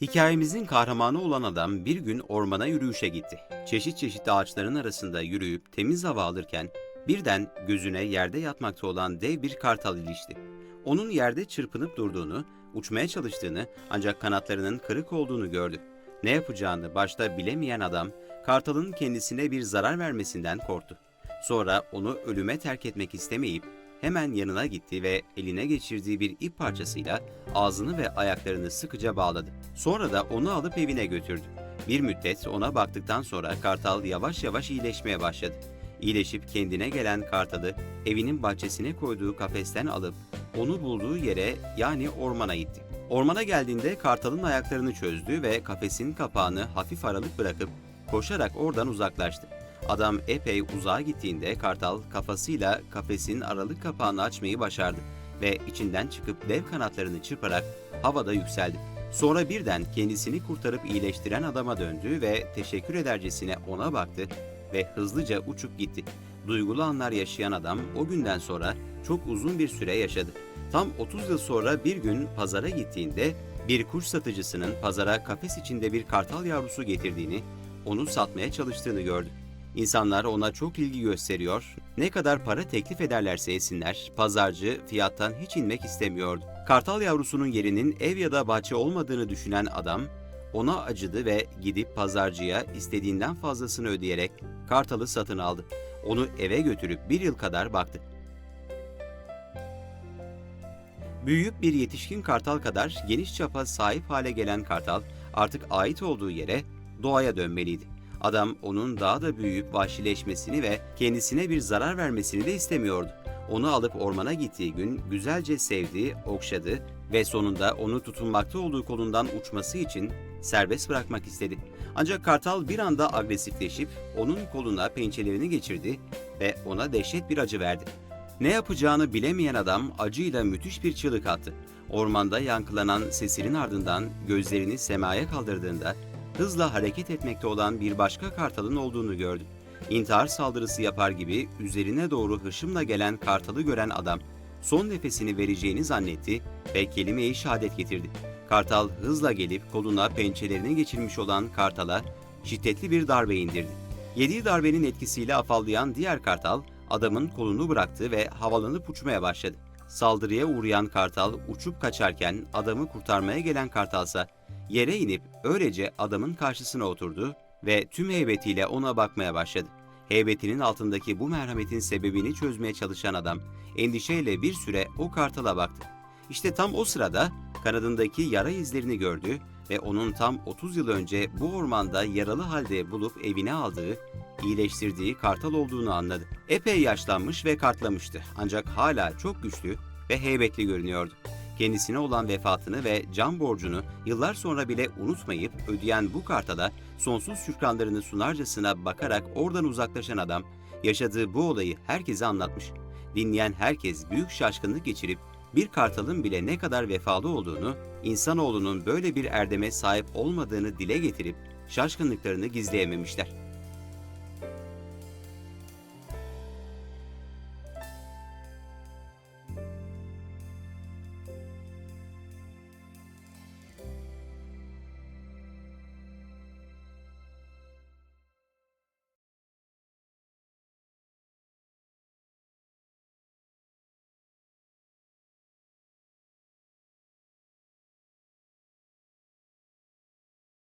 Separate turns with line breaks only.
Hikayemizin kahramanı olan adam bir gün ormana yürüyüşe gitti. Çeşit çeşit ağaçların arasında yürüyüp temiz hava alırken birden gözüne yerde yatmakta olan dev bir kartal ilişti. Onun yerde çırpınıp durduğunu, uçmaya çalıştığını ancak kanatlarının kırık olduğunu gördü. Ne yapacağını başta bilemeyen adam kartalın kendisine bir zarar vermesinden korktu. Sonra onu ölüme terk etmek istemeyip hemen yanına gitti ve eline geçirdiği bir ip parçasıyla ağzını ve ayaklarını sıkıca bağladı. Sonra da onu alıp evine götürdü. Bir müddet ona baktıktan sonra kartal yavaş yavaş iyileşmeye başladı. İyileşip kendine gelen kartalı evinin bahçesine koyduğu kafesten alıp onu bulduğu yere yani ormana gitti. Ormana geldiğinde kartalın ayaklarını çözdü ve kafesin kapağını hafif aralık bırakıp koşarak oradan uzaklaştı. Adam epey uzağa gittiğinde kartal kafasıyla kafesin aralık kapağını açmayı başardı ve içinden çıkıp dev kanatlarını çırparak havada yükseldi. Sonra birden kendisini kurtarıp iyileştiren adama döndü ve teşekkür edercesine ona baktı ve hızlıca uçup gitti. Duygulu anlar yaşayan adam o günden sonra çok uzun bir süre yaşadı. Tam 30 yıl sonra bir gün pazara gittiğinde bir kuş satıcısının pazara kafes içinde bir kartal yavrusu getirdiğini, onu satmaya çalıştığını gördü. İnsanlar ona çok ilgi gösteriyor, ne kadar para teklif ederlerse etsinler, pazarcı fiyattan hiç inmek istemiyordu. Kartal yavrusunun yerinin ev ya da bahçe olmadığını düşünen adam, ona acıdı ve gidip pazarcıya istediğinden fazlasını ödeyerek kartalı satın aldı. Onu eve götürüp bir yıl kadar baktı. Büyüyüp bir yetişkin kartal kadar geniş çapa sahip hale gelen kartal artık ait olduğu yere doğaya dönmeliydi. Adam onun daha da büyüyüp vahşileşmesini ve kendisine bir zarar vermesini de istemiyordu. Onu alıp ormana gittiği gün güzelce sevdi, okşadı ve sonunda onu tutunmakta olduğu kolundan uçması için serbest bırakmak istedi. Ancak kartal bir anda agresifleşip onun koluna pençelerini geçirdi ve ona dehşet bir acı verdi. Ne yapacağını bilemeyen adam acıyla müthiş bir çığlık attı. Ormanda yankılanan sesinin ardından gözlerini semaya kaldırdığında hızla hareket etmekte olan bir başka kartalın olduğunu gördü. İntihar saldırısı yapar gibi üzerine doğru hışımla gelen kartalı gören adam son nefesini vereceğini zannetti ve kelime-i şehadet getirdi. Kartal hızla gelip koluna pençelerini geçirmiş olan kartala şiddetli bir darbe indirdi. Yediği darbenin etkisiyle afallayan diğer kartal adamın kolunu bıraktı ve havalanıp uçmaya başladı. Saldırıya uğrayan kartal uçup kaçarken adamı kurtarmaya gelen kartalsa yere inip öylece adamın karşısına oturdu ve tüm heybetiyle ona bakmaya başladı. Heybetinin altındaki bu merhametin sebebini çözmeye çalışan adam endişeyle bir süre o kartala baktı. İşte tam o sırada kanadındaki yara izlerini gördü ve onun tam 30 yıl önce bu ormanda yaralı halde bulup evine aldığı, iyileştirdiği kartal olduğunu anladı. Epey yaşlanmış ve kartlamıştı ancak hala çok güçlü ve heybetli görünüyordu. Kendisine olan vefatını ve can borcunu yıllar sonra bile unutmayıp ödeyen bu kartala sonsuz şükranlarını sunarcasına bakarak oradan uzaklaşan adam yaşadığı bu olayı herkese anlatmış. Dinleyen herkes büyük şaşkınlık geçirip bir kartalın bile ne kadar vefalı olduğunu, insanoğlunun böyle bir erdeme sahip olmadığını dile getirip şaşkınlıklarını gizleyememişler.